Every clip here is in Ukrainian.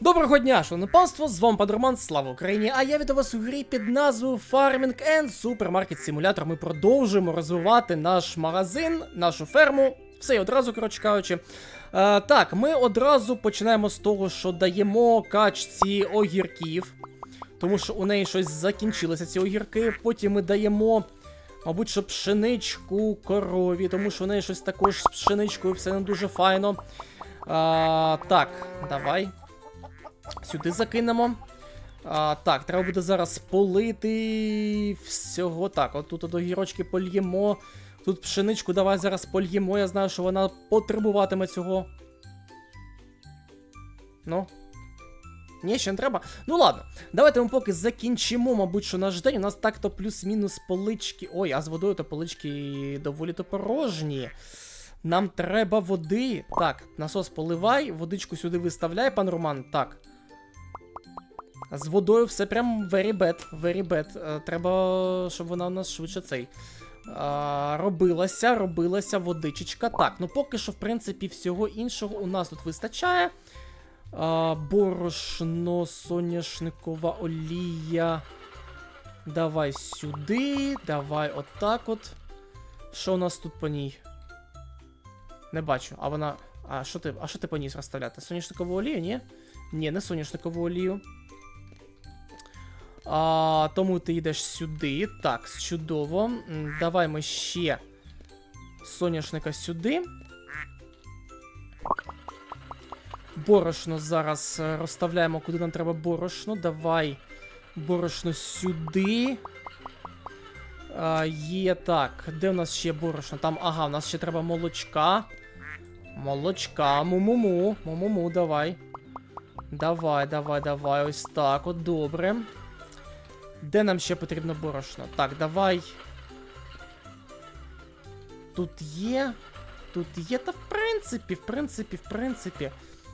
Доброго дня, шановне панство, з вами Падроман, слава Україні! А я від вас у грі під назвою Farming and Supermarket Simulator. Ми продовжуємо розвивати наш магазин, нашу ферму. Все і одразу, коротше кажучи. Е, так, ми одразу починаємо з того, що даємо качці огірків, тому що у неї щось закінчилися ці огірки. Потім ми даємо, мабуть, що пшеничку корові, тому що у неї щось також з пшеничкою, все не дуже файно. А, так, давай. Сюди закинемо. А, так, треба буде зараз полити всього. Так, от тут до гірочки польємо. Тут пшеничку давай зараз польємо. Я знаю, що вона потребуватиме цього. Ну. Ні, ще не треба. Ну ладно, давайте ми поки закінчимо, мабуть, що наш день. У нас так-то плюс-мінус полички. Ой, а з водою то полички доволі то порожні. Нам треба води. Так, насос поливай, водичку сюди виставляй, пан Роман. Так. З водою все прям very bad, very bad. Е, Треба, щоб вона у нас швидше цей. Робилася, робилася водичечка. Так, ну поки що, в принципі, всього іншого у нас тут вистачає. Борошно, соняшникова олія. Давай сюди. Давай отак от. Що у нас тут по ній? Не бачу, а вона. А що ти, а що ти по ній розставляти? Соняшникову олію, ні? Ні, не соняшникову олію. А, тому ти йдеш сюди. Так, чудово. Давай ми ще соняшника сюди. Борошно зараз е, розставляємо, куди нам треба борошно. Давай борошно сюди. А, є так. Де у нас ще борошно? Там, ага, у нас ще треба молочка. Молочка, му-му-му. Му-му-му, давай. Давай, давай, давай. Ось так, от добре. Де нам ще потрібно борошно? Так, давай. Тут є. Тут є, та в принципі, в принципі, в принципі.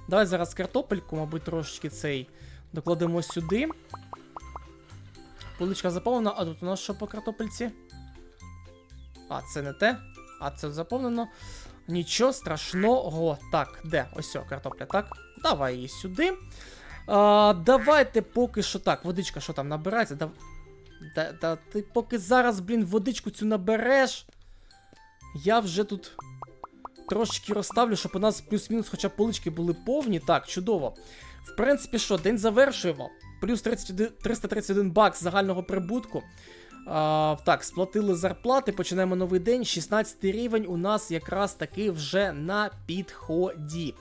Давай зараз картопельку, мабуть, трошечки цей докладемо сюди. Поличка заповнена, а тут у нас що по картопельці? А, це не те. А це заповнено. Нічого страшного. Так, де? Ось картопля, так? Давай її сюди. А, давайте поки що так, водичка, що там набирається. Да, да, да, ти поки зараз, блін, водичку цю набереш. Я вже тут трошечки розставлю, щоб у нас плюс-мінус хоча полички були повні. Так, чудово. В принципі, що, день завершуємо. Плюс 31, 331 бакс загального прибутку. А, так, сплатили зарплати, починаємо новий день. 16 рівень у нас якраз таки вже на підході.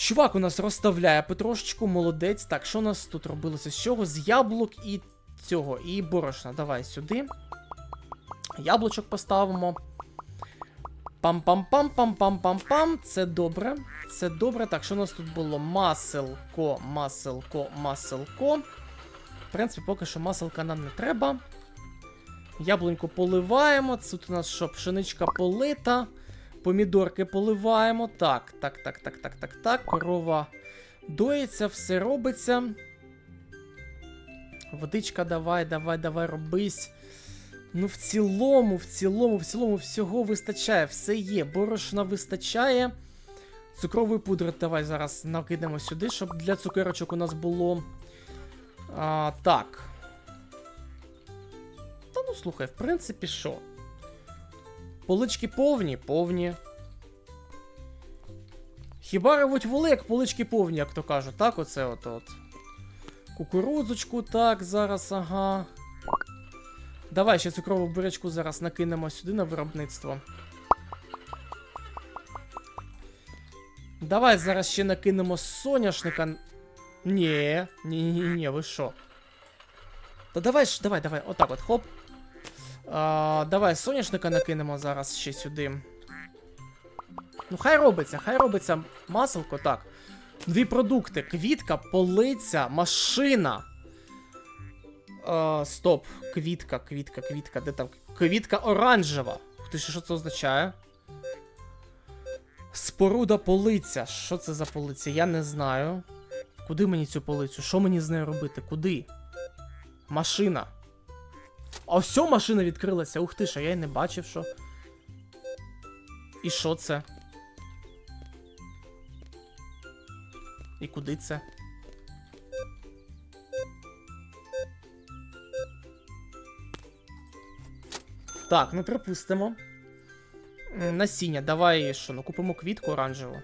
Чувак у нас розставляє потрошечку, молодець. Так, що у нас тут робилося? З чого? З яблук і цього, і борошна. Давай сюди. Яблучок поставимо. Пам-пам-пам-пам-пам-пам-пам. Це добре. Це добре. Так, що у нас тут було? Маселко, маселко, маселко. В принципі, поки що маселка нам не треба. Яблуньку поливаємо. Тут у нас що, пшеничка полита. Помідорки поливаємо. Так, так, так, так, так, так, так. Корова доїться, все робиться. Водичка, давай, давай, давай, робись. Ну, в цілому, в цілому, в цілому, всього вистачає, все є. Борошна вистачає. Цукровий пудр давай зараз накинемо сюди, щоб для цукерочок у нас було. А, Так. Та ну слухай, в принципі, що? Полички повні, повні. Хіба ревуть воли, як полички повні, як то кажуть, так? Оце от от. Кукурудзочку, так, зараз, ага. Давай ще цукрову бурячку зараз накинемо сюди на виробництво. Давай зараз ще накинемо соняшника. Ні, ні, ні, ні, ви що? Та давай ж, давай, давай, отак от, хоп. А, давай соняшника накинемо зараз ще сюди. Ну, хай робиться, хай робиться маселко, так. Дві продукти: квітка, полиця, машина. А, стоп, квітка, квітка, квітка, де там? Квітка оранжева. Ти що, це означає? Споруда полиця. Що це за полиця? Я не знаю. Куди мені цю полицю? Що мені з нею робити? Куди? Машина. А ось машина відкрилася. Ух ти ж, а я й не бачив, що. І що це? І куди це? Так, ну припустимо. Насіння, давай що, ну купимо квітку оранжеву.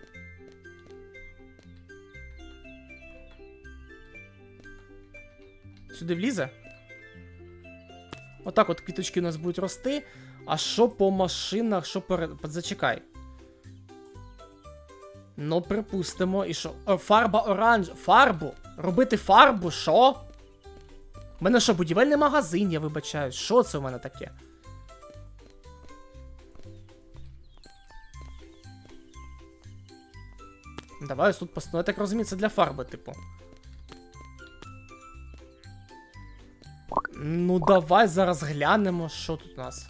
Сюди влізе? Отак от квіточки у нас будуть рости. А що по машинах, що перед. Зачекай. Ну, припустимо, і що? Фарба оранж. Фарбу? Робити фарбу? Що? У мене що, будівельний магазин, я вибачаю. Що це у мене таке? Давай ось тут постанови. Я так розумію, це для фарби, типу. Ну, давай зараз глянемо, що тут у нас.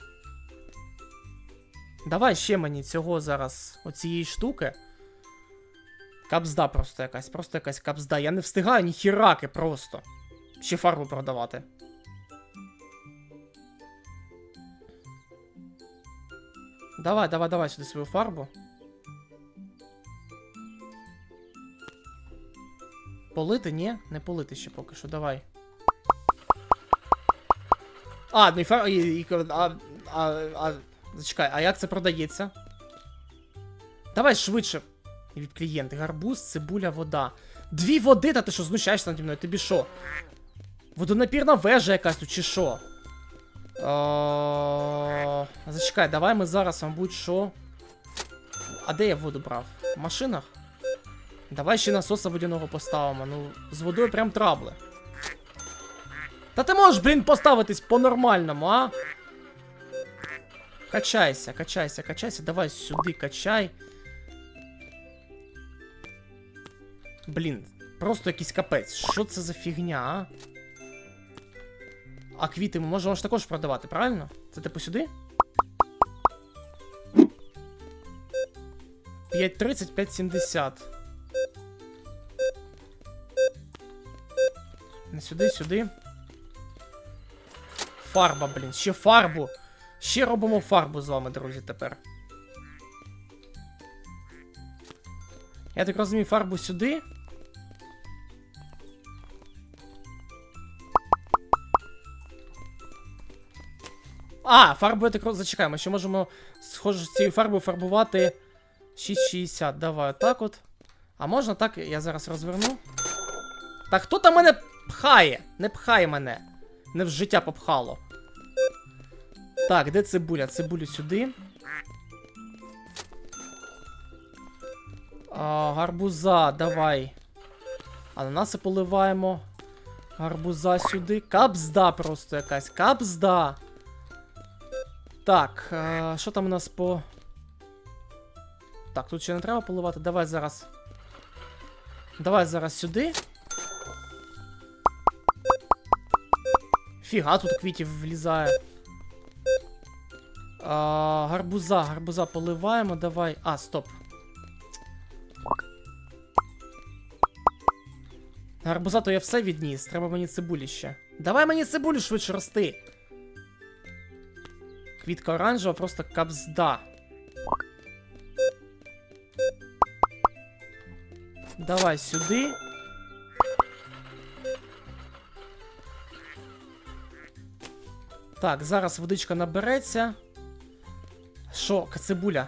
Давай ще мені цього зараз, оцієї штуки. Капзда просто якась, просто якась капзда. Я не встигаю ні хіраки просто. Ще фарбу продавати. Давай, давай, давай сюди свою фарбу. Полити? Ні, не полити ще поки що, давай. А, ну і фар... І, а, а, а, зачекай, а як це продається? Давай швидше. Від клієнти. Гарбуз, цибуля, вода. Дві води, та ти що знущаєшся наді мною? Тобі що? Водонапірна вежа якась тут, чи що? О, Зачекай, давай ми зараз, мабуть, що. А де я воду брав? В машинах? Давай ще насоса водяного поставимо. Ну, з водою прям трабли. Та ти можеш, блін, поставитись по-нормальному, а? Качайся, качайся, качайся. Давай сюди качай. Блін, просто якийсь капець. Що це за фігня, а? А квіти ми можемо ж також продавати, правильно? Це типу сюди? 5.30, 5.70. Не сюди, сюди. Фарба, блін, ще фарбу. Ще робимо фарбу з вами, друзі, тепер. Я так розумію, фарбу сюди. А, фарбу я так роз... Зачекай, ми ще можемо схоже з цією фарбою фарбувати 6,60. Давай, так от. А можна так, я зараз розверну. Так хто там мене пхає? Не пхай мене. Не в життя попхало. Так, де цибуля? Цибулю сюди. А, гарбуза, давай. Ананаси поливаємо. Гарбуза сюди. Капзда просто якась. Капзда. Так, а, що там у нас по. Так, тут ще не треба поливати. Давай зараз. Давай зараз сюди. Фіга тут квітів влізає. А, гарбуза, гарбуза поливаємо, давай. А, стоп. Гарбуза, то я все відніс. Треба мені цибулі ще. Давай мені цибулю швидше рости. Квітка оранжева, просто капзда. Давай сюди. Так, зараз водичка набереться. Що, цибуля?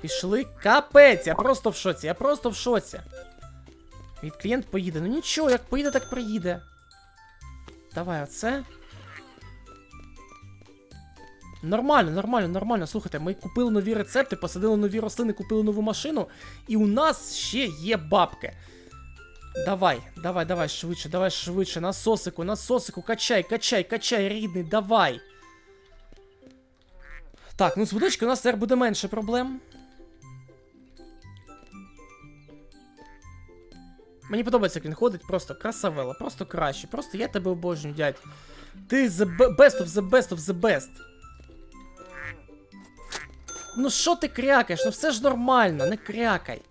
Пішли. Капець, я просто в шоці, я просто в шоці. Від клієнт поїде. Ну нічого, як поїде, так приїде. Давай оце. Нормально, нормально, нормально. Слухайте, ми купили нові рецепти, посадили нові рослини, купили нову машину, і у нас ще є бабки. Давай, давай, давай, швидше, давай швидше. Насосику, насосику, качай, качай, качай, рідний, давай. Так, ну з водички у нас тепер буде менше проблем. Мені подобається, як він ходить, просто красавела, просто краще. Просто я тебе обожнюю, дядь. Ти the best of the best of the best. Ну що ти крякаєш? Ну все ж нормально, не крякай.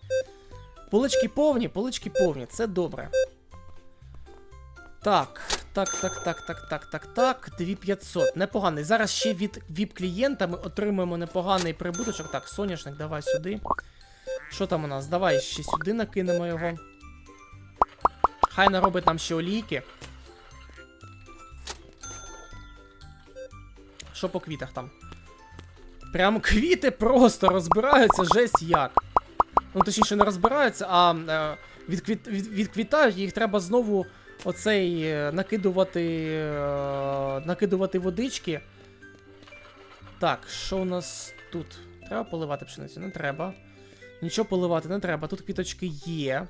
Полички повні, полички повні, це добре. Так, так, так, так, так, так, так, так. 2500. Непоганий. Зараз ще від VIP клієнта ми отримуємо непоганий прибуточок. Так, соняшник, давай сюди. Що там у нас? Давай ще сюди накинемо його. Хай наробить нам ще олійки. Що по квітах там? Прям квіти просто розбираються жесть як. Ну, точніше, не розбираються, а е, відквіт, від, відквітають, їх треба знову оцей е, накидувати. Е, накидувати водички. Так, що у нас тут? Треба поливати пшеницю? Не треба. Нічого поливати не треба. Тут квіточки є.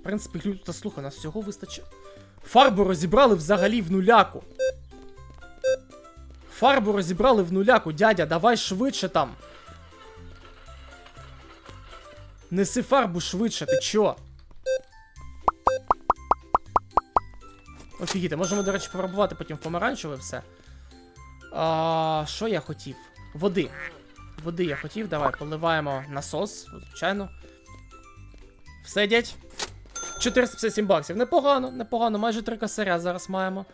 В принципі, глю... та слухай, нас всього вистачає. Фарбу розібрали взагалі в нуляку. Фарбу розібрали в нуляку, дядя, давай швидше там. Неси фарбу швидше, ти чо? Офігіти, можемо, до речі, пофарбувати потім в помаранчеве все. А, Що я хотів? Води. Води я хотів, давай поливаємо насос, звичайно. Все, дядь. 457 баксів. Непогано, непогано, майже 3 косаря зараз маємо.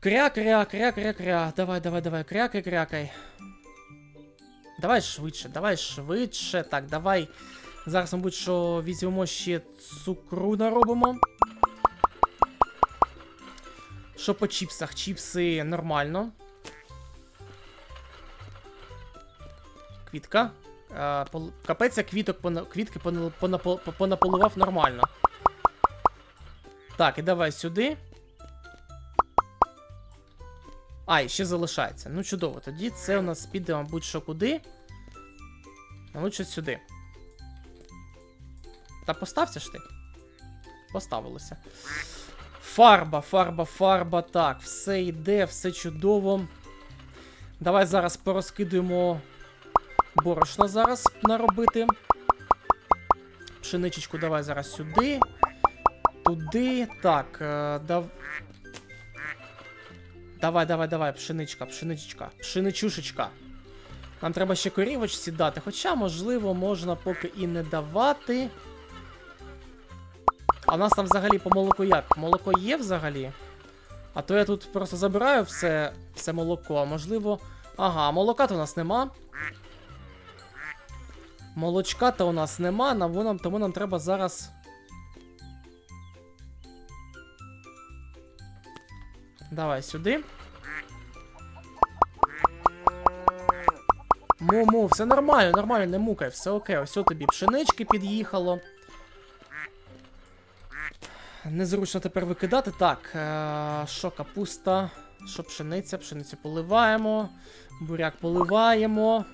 Кря, кря, кря, кря, кря. Давай, давай, давай, крякай, крякай. Давай швидше, давай швидше. Так, давай. Зараз, мабуть, що візьмемо ще цукру наробимо. Що по чіпсах? Чіпси нормально. Квітка. Е, пол- Капець, квіток пона... квітки пона- понапо- понаполивав нормально. Так, і давай сюди. А, і ще залишається. Ну, чудово. Тоді це у нас піде, мабуть, що куди. А лучше сюди. Та постався ж ти. Поставилося. Фарба, фарба, фарба. Так, все йде, все чудово. Давай зараз порозкидуємо борошно зараз наробити. Пшеничечку давай зараз сюди. Туди. Так, е, дав... Давай, давай, давай, пшеничка, пшеничка, пшеничушечка. Нам треба ще корівочці дати, хоча, можливо, можна поки і не давати. А у нас там взагалі по молоку як? Молоко є взагалі? А то я тут просто забираю все, все молоко, а можливо. Ага, молока то у нас нема. Молочка то у нас нема, нам, тому нам треба зараз. Давай сюди. Му-му, все нормально, нормально, не мукай, все окей, ось тобі пшенички під'їхало. Незручно тепер викидати. Так, е, що капуста, що пшениця, пшеницю поливаємо, буряк поливаємо.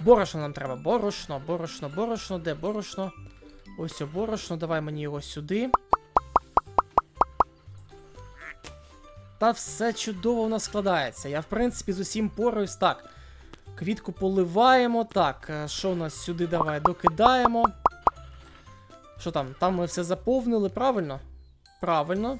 Борошно нам треба. Борошно, борошно, борошно, де борошно? Ось о, борошно, давай мені його сюди. Та все чудово у нас складається. Я, в принципі, з усім пораюсь. Так. Квітку поливаємо. Так, е, що у нас сюди давай докидаємо. Що там? Там ми все заповнили, правильно? Правильно.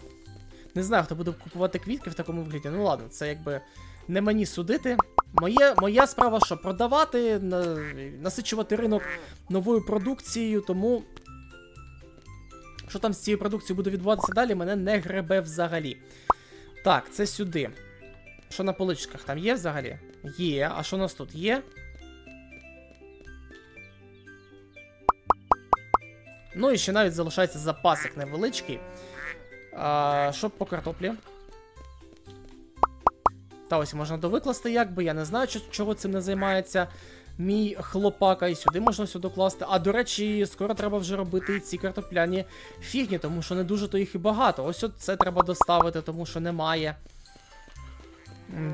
Не знаю, хто буде купувати квітки в такому вигляді. Ну ладно, це якби не мені судити. Моє, моя справа що? Продавати, на, насичувати ринок новою продукцією, тому. Що там з цією продукцією буде відбуватися далі, мене не гребе взагалі. Так, це сюди. Що на поличках там є взагалі? Є. А що у нас тут є? Ну і ще навіть залишається запасик невеличкий. А, Що по картоплі? Та ось можна довикласти, якби. Я не знаю, чо- чого цим не займається мій хлопака. І сюди можна все докласти. А до речі, скоро треба вже робити ці картопляні фігні, тому що не дуже то їх і багато. Ось це треба доставити, тому що немає.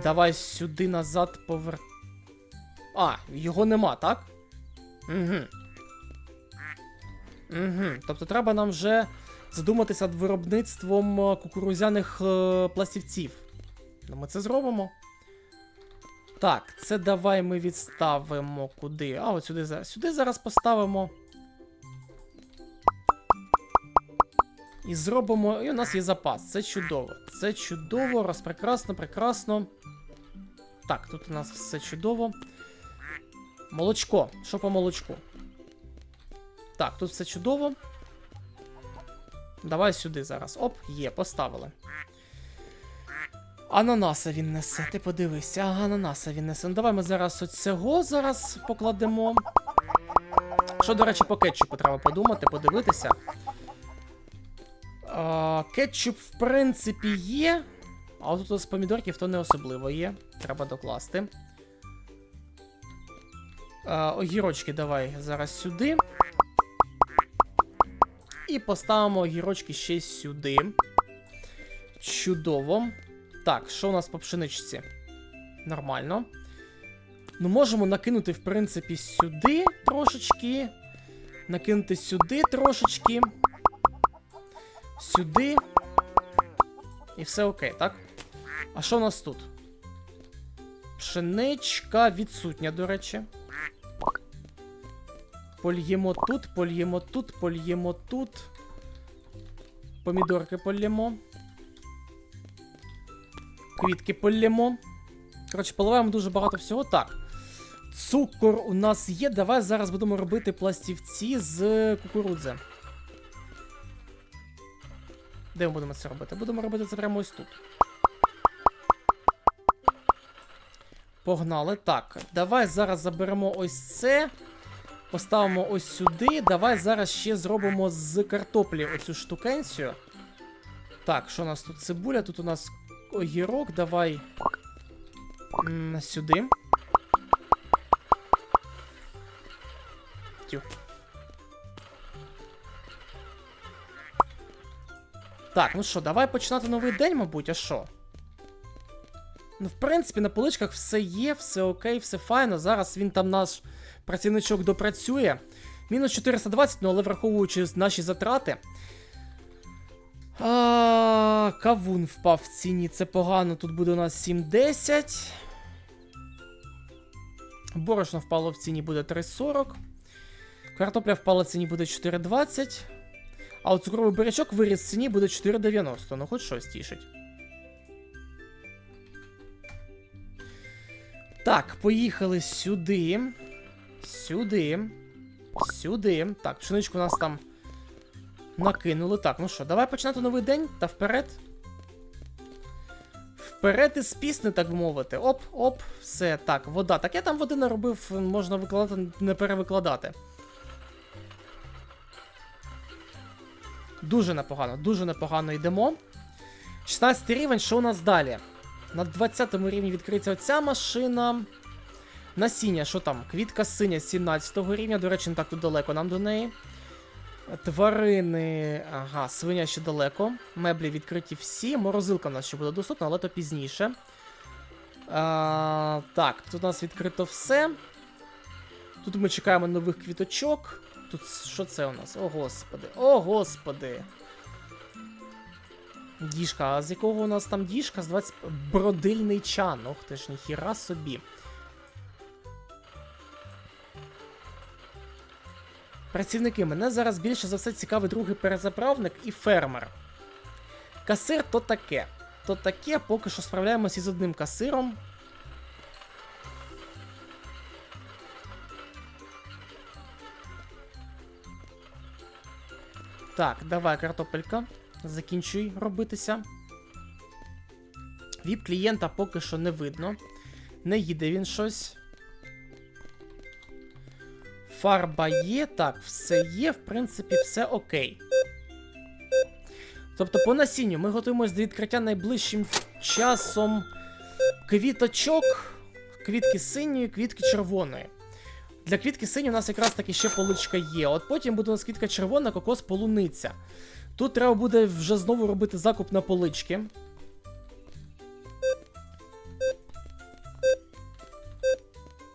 Давай сюди назад повер. А, його нема, так? Угу. Угу. Тобто треба нам вже задуматися над виробництвом е, кукурузяних е, пластівців. Ну, ми це зробимо. Так, це давай ми відставимо куди. А, от сюди, сюди зараз поставимо. І зробимо. І у нас є запас. Це чудово. Це чудово, роз прекрасно, прекрасно. Так, тут у нас все чудово. Молочко. Що по молочку? Так, тут все чудово. Давай сюди зараз. Оп, є, поставили. Ананаса він несе, ти подивися, ананаса він несе. Ну давай ми зараз оцього зараз покладемо. Що, до речі, по кетчупу треба подумати, подивитися. А, кетчуп, в принципі, є. А от тут з помідорків то не особливо є. Треба докласти. А, огірочки давай зараз сюди. І поставимо огірочки ще сюди. Чудово. Так, що у нас по пшеничці? Нормально. Ну, можемо накинути, в принципі, сюди трошечки. Накинути сюди трошечки. Сюди. І все окей, так? А що у нас тут? Пшеничка відсутня, до речі. Польємо тут, польємо тут, польємо тут. Помідорки полємо. Квітки полємо. Коротше, поливаємо дуже багато всього. Так. Цукор у нас є. Давай зараз будемо робити пластівці з кукурудзи. Де ми будемо це робити? Будемо робити це прямо ось тут. Погнали. Так, давай зараз заберемо ось це. Поставимо ось сюди. Давай зараз ще зробимо з картоплі оцю штукенцію. Так, що у нас тут цибуля? Тут у нас огірок. Давай. м, Сюди. Тю. Так, ну що, давай починати новий день, мабуть, а що? Ну, в принципі, на поличках все є, все окей, все файно. Зараз він там наш працівничок допрацює. Мінус 420, ну але враховуючи наші затрати. А, кавун впав в ціні, це погано. Тут буде у нас 7,10. Борошно впало в ціні буде 3,40. Картопля впала в ціні буде 4,20. А от цукровий бурячок виріс в ціні буде 4,90. Ну, хоч щось тішить. Так, поїхали сюди. Сюди. Сюди. Так, пшеничку у нас там накинули. Так, ну що, давай починати новий день та вперед. Вперед із пісни, так би мовити. Оп, оп, все. Так, вода. Так я там води наробив, можна викладати, не перевикладати. Дуже непогано, дуже непогано йдемо. 16 рівень, що у нас далі? На 20 рівні відкриється оця машина. Насіння, що там? Квітка синя 17 рівня, до речі, не так тут далеко нам до неї. Тварини. Ага, свиня ще далеко. Меблі відкриті всі. Морозилка у нас ще буде доступна, але то пізніше. А, так, тут у нас відкрито все. Тут ми чекаємо нових квіточок. Тут що це у нас? О, господи. О, господи. Діжка, а з якого у нас там діжка? З 20... Бродильний чан. Ох ти ж, ніхіра собі. Працівники, мене зараз більше за все цікавий другий перезаправник і фермер. Касир то таке. То таке, поки що справляємось із одним касиром. Так, давай, картопелька. Закінчуй робитися. Віп клієнта поки що не видно. Не їде він щось. Фарба є, так, все є, в принципі, все окей. Тобто, по насінню ми готуємось до відкриття найближчим часом квіточок, квітки синьої, квітки червоної. Для квітки синьої у нас якраз таки ще поличка є. От потім буде у нас квітка червона, кокос полуниця. Тут треба буде вже знову робити закуп на полички.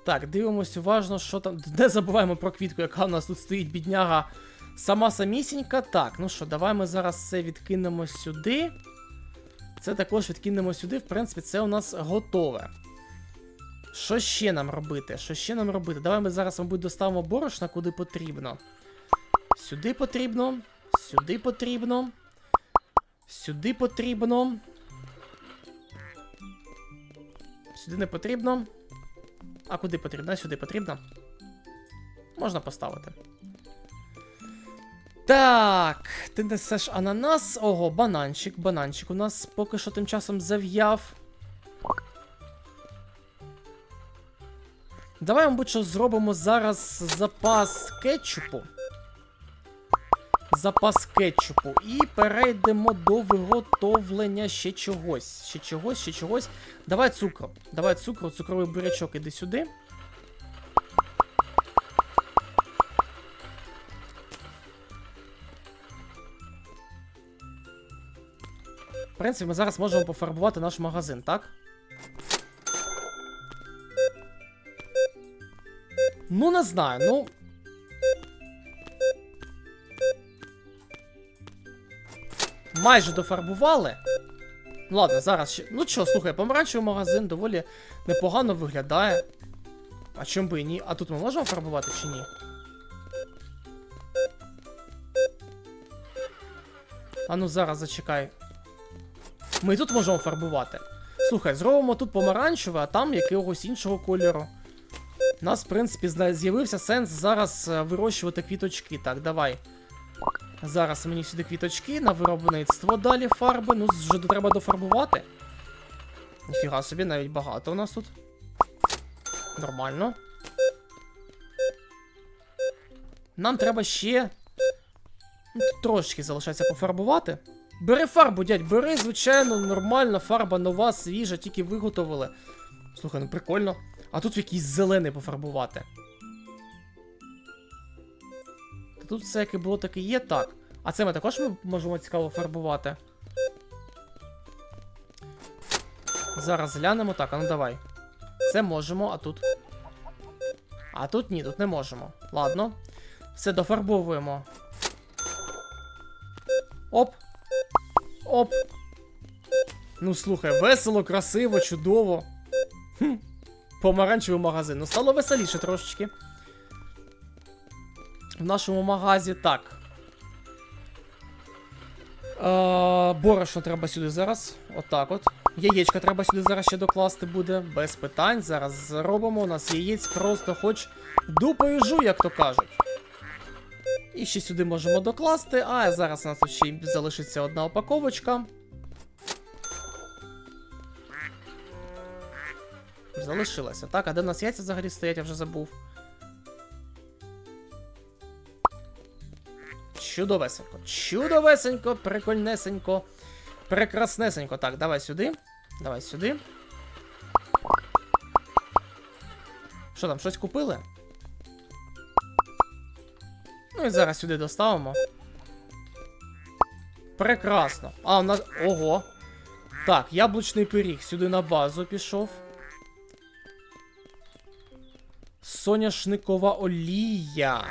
Так, дивимось уважно, що там. Не забуваємо про квітку, яка у нас тут стоїть, бідняга. Сама самісінька. Так, ну що, давай ми зараз це відкинемо сюди. Це також відкинемо сюди. В принципі, це у нас готове. Що ще нам робити? Що ще нам робити? Давай ми зараз, мабуть, доставимо борошна куди потрібно. Сюди потрібно. Сюди потрібно. Сюди потрібно. Сюди не потрібно. А куди потрібно? Сюди потрібно. Можна поставити. Так, ти несеш ананас. Ого, бананчик. Бананчик у нас поки що тим часом зав'яв. Давай, мабуть, що зробимо зараз запас кетчупу. Запас кетчупу. І перейдемо до виготовлення ще чогось. Ще чогось, ще чогось. Давай цукру. Давай цукру, цукровий бурячок, іди сюди. В принципі, ми зараз можемо пофарбувати наш магазин, так? Ну, не знаю, ну. Майже дофарбували. Ладно, зараз ще. Ну що, слухай, помаранчевий магазин доволі непогано виглядає. А чому би і ні? А тут ми можемо фарбувати чи ні? А ну зараз зачекай. Ми і тут можемо фарбувати. Слухай, зробимо тут помаранчеве, а там якогось іншого кольору. У нас, в принципі, з'явився сенс зараз е, вирощувати квіточки. Так, давай. Зараз мені сюди квіточки на виробництво далі фарби. Ну, вже треба дофарбувати. Ніфіга собі, навіть багато у нас тут. Нормально. Нам треба ще. Ну, трошки залишається пофарбувати. Бери фарбу, дядь, бери, звичайно, нормальна фарба, нова, свіжа, тільки виготовили. Слухай, ну прикольно. А тут якийсь зелений пофарбувати. Тут все яке було, так і є, так. А це ми також можемо цікаво фарбувати. Зараз глянемо. Так, а ну давай. Це можемо, а тут. А тут ні, тут не можемо. Ладно. Все, дофарбовуємо. Оп. Оп. Ну слухай, весело, красиво, чудово. Хм. Помаранчевий магазин. Ну, стало веселіше трошечки. В нашому магазі так. Е, борошно треба сюди зараз. Отак от. Яєчка треба сюди зараз ще докласти буде. Без питань. Зараз зробимо. У нас яєць просто хоч дупою жу, як то кажуть. І ще сюди можемо докласти. А зараз у нас ще залишиться одна упаковочка. Залишилася. Так, а де у нас яйця взагалі стоять, я вже забув. Чудовесенько. Чудовесенько, прикольнесенько. Прекраснесенько. Так, давай сюди. Давай сюди. Що там, щось купили? Ну і зараз сюди доставимо. Прекрасно. А, у нас. Ого. Так, яблучний пиріг сюди на базу пішов. Соняшникова олія.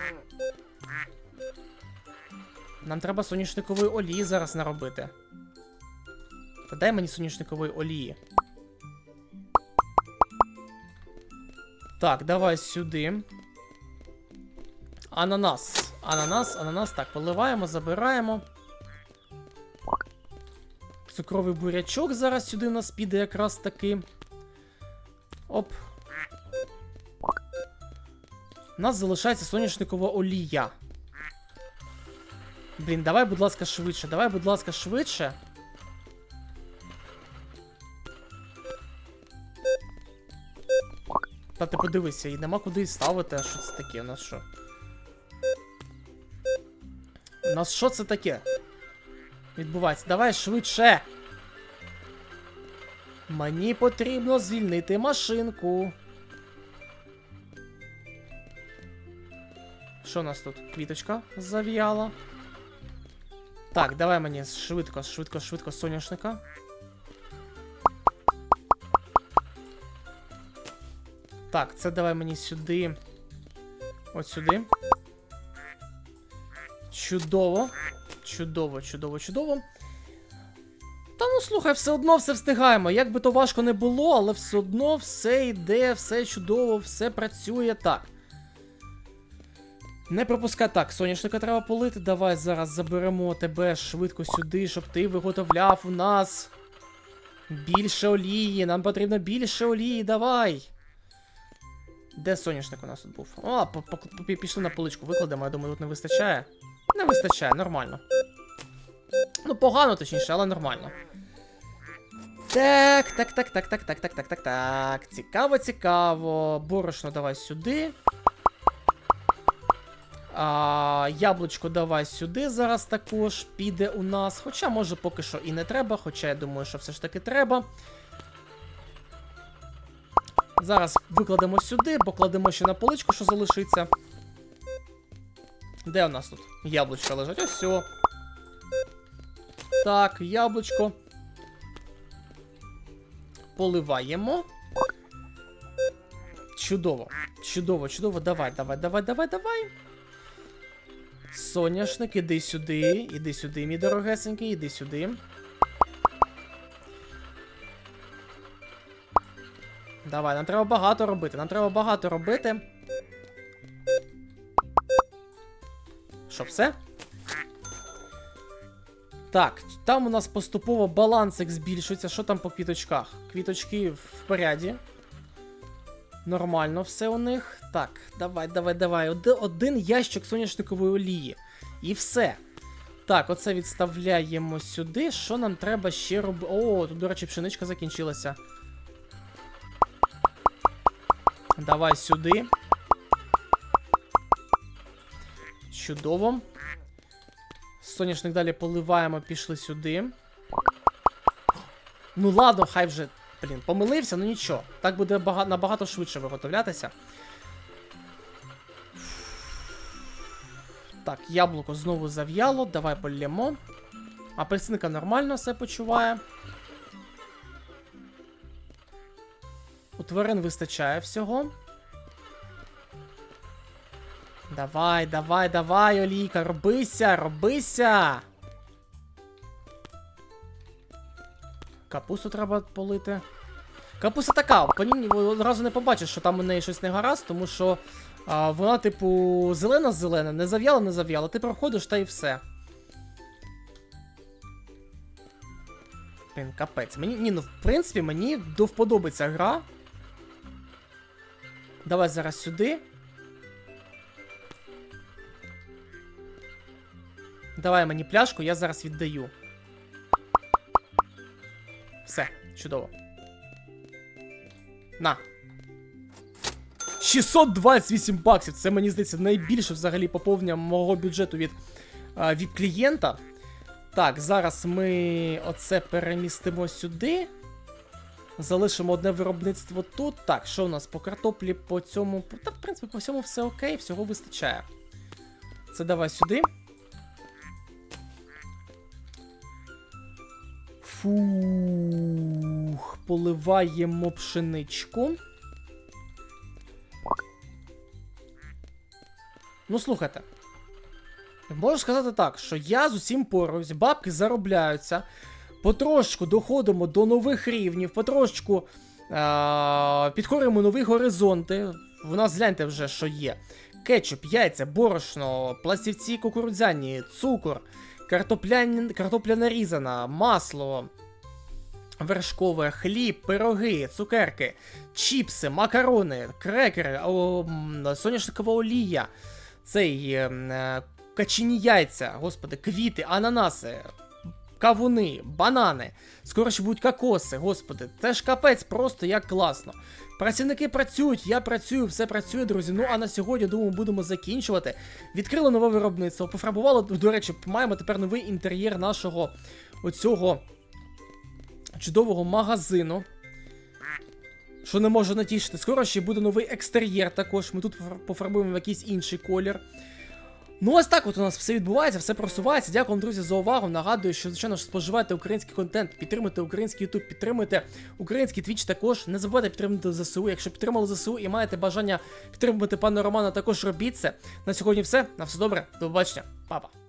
Нам треба соняшникової олії зараз наробити. Та дай мені соняшникової олії. Так, давай сюди. Ананас. Ананас, ананас. Так, поливаємо, забираємо. Цукровий бурячок зараз сюди у нас піде якраз таки. Оп. У нас залишається соняшникова олія. Блін, давай, будь ласка, швидше. Давай, будь ласка, швидше. Та ти подивися, і нема куди ставити, а що це таке? У нас що? У нас що це таке? Відбувається. Давай швидше. Мені потрібно звільнити машинку. Що у нас тут? Квіточка зав'яла. Так, давай мені швидко, швидко, швидко соняшника. Так, це давай мені сюди. От сюди. Чудово. Чудово, чудово, чудово. Та ну слухай, все одно все встигаємо. Як би то важко не було, але все одно все йде, все чудово, все працює так. Не пропускай так, соняшника треба полити. Давай зараз заберемо тебе швидко сюди, щоб ти виготовляв у нас більше олії. Нам потрібно більше олії, давай. Де соняшник у нас тут був? О, пішли на поличку, викладемо, я думаю, тут не вистачає. Не вистачає, нормально. Ну, погано, точніше, але нормально. Так, так, так, так, так, так, так, так, так, так. Цікаво, цікаво. Борошно давай сюди. А, яблучко давай сюди зараз також піде у нас. Хоча, може, поки що і не треба, хоча я думаю, що все ж таки треба. Зараз викладемо сюди, покладемо ще на поличку, що залишиться. Де у нас тут яблучка лежать? Ось все. Так, яблучко. Поливаємо. Чудово. Чудово, чудово. Давай, давай, давай, давай, давай. Соняшник, іди сюди, іди сюди, мій дорогесенький, іди сюди. Давай, нам треба багато робити. Нам треба багато робити. Що, все? Так, там у нас поступово балансик збільшується. Що там по квіточках? Квіточки в поряді. Нормально все у них. Так, давай, давай, давай. Один ящик соняшникової олії. І все. Так, оце відставляємо сюди. Що нам треба ще робити? О, тут, до речі, пшеничка закінчилася. Давай сюди. Чудово. Соняшник далі поливаємо, пішли сюди. Ну ладно, хай вже. Блін, помилився, ну нічого. Так буде набагато швидше виготовлятися. Так, яблуко знову зав'яло. Давай полємо. Апельсинка нормально все почуває. У тварин вистачає всього. Давай, давай, давай, Олійка, робися, робися. Капусту треба полити. Капуста така, по ній одразу не побачиш, що там у неї щось не гаразд, тому що а, вона, типу, зелена-зелена, не зав'яла, не зав'яла. Ти проходиш та і все. Блін, капець. Мені, ні, ну в принципі, мені до гра. Давай зараз сюди. Давай мені пляшку, я зараз віддаю. Все, чудово. На. 628 баксів. Це мені здається найбільше взагалі поповнення мого бюджету від, від клієнта. Так, зараз ми оце перемістимо сюди. Залишимо одне виробництво тут. Так, що у нас по картоплі по цьому. Та, в принципі, по всьому все окей, всього вистачає. Це давай сюди. Фух, поливаємо пшеничку. Ну, слухайте. Можу сказати так, що я з усім поруюсь, бабки заробляються, потрошку доходимо до нових рівнів, потрошку е- підкорюємо нові горизонти. У нас гляньте вже, що є. Кетчуп, яйця, борошно, пластівці кукурудзяні, цукор, картопля, нарізана, масло, вершкове, хліб, пироги, цукерки, чіпси, макарони, крекери, о, соняшникова олія, цей ем, е, качині яйця, господи, квіти, ананаси, кавуни, банани, скоро ще будуть кокоси, господи, це ж капець, просто як класно. Працівники працюють, я працюю, все працює, друзі. Ну а на сьогодні, думаю, будемо закінчувати. Відкрили нове виробництво, пофарбували, до речі, маємо тепер новий інтер'єр нашого оцього чудового магазину. Що не може натішити. Скоро ще буде новий екстер'єр також. Ми тут пофарбуємо в якийсь інший колір. Ну, ось так от у нас все відбувається, все просувається. Дякую вам, друзі, за увагу. Нагадую, що, звичайно ж, споживайте український контент, підтримуйте український YouTube, підтримуйте український Twitch також. Не забувайте підтримати ЗСУ. Якщо підтримали ЗСУ і маєте бажання підтримувати пана Романа, також робіть це. На сьогодні все. На все добре. До побачення. Па-па.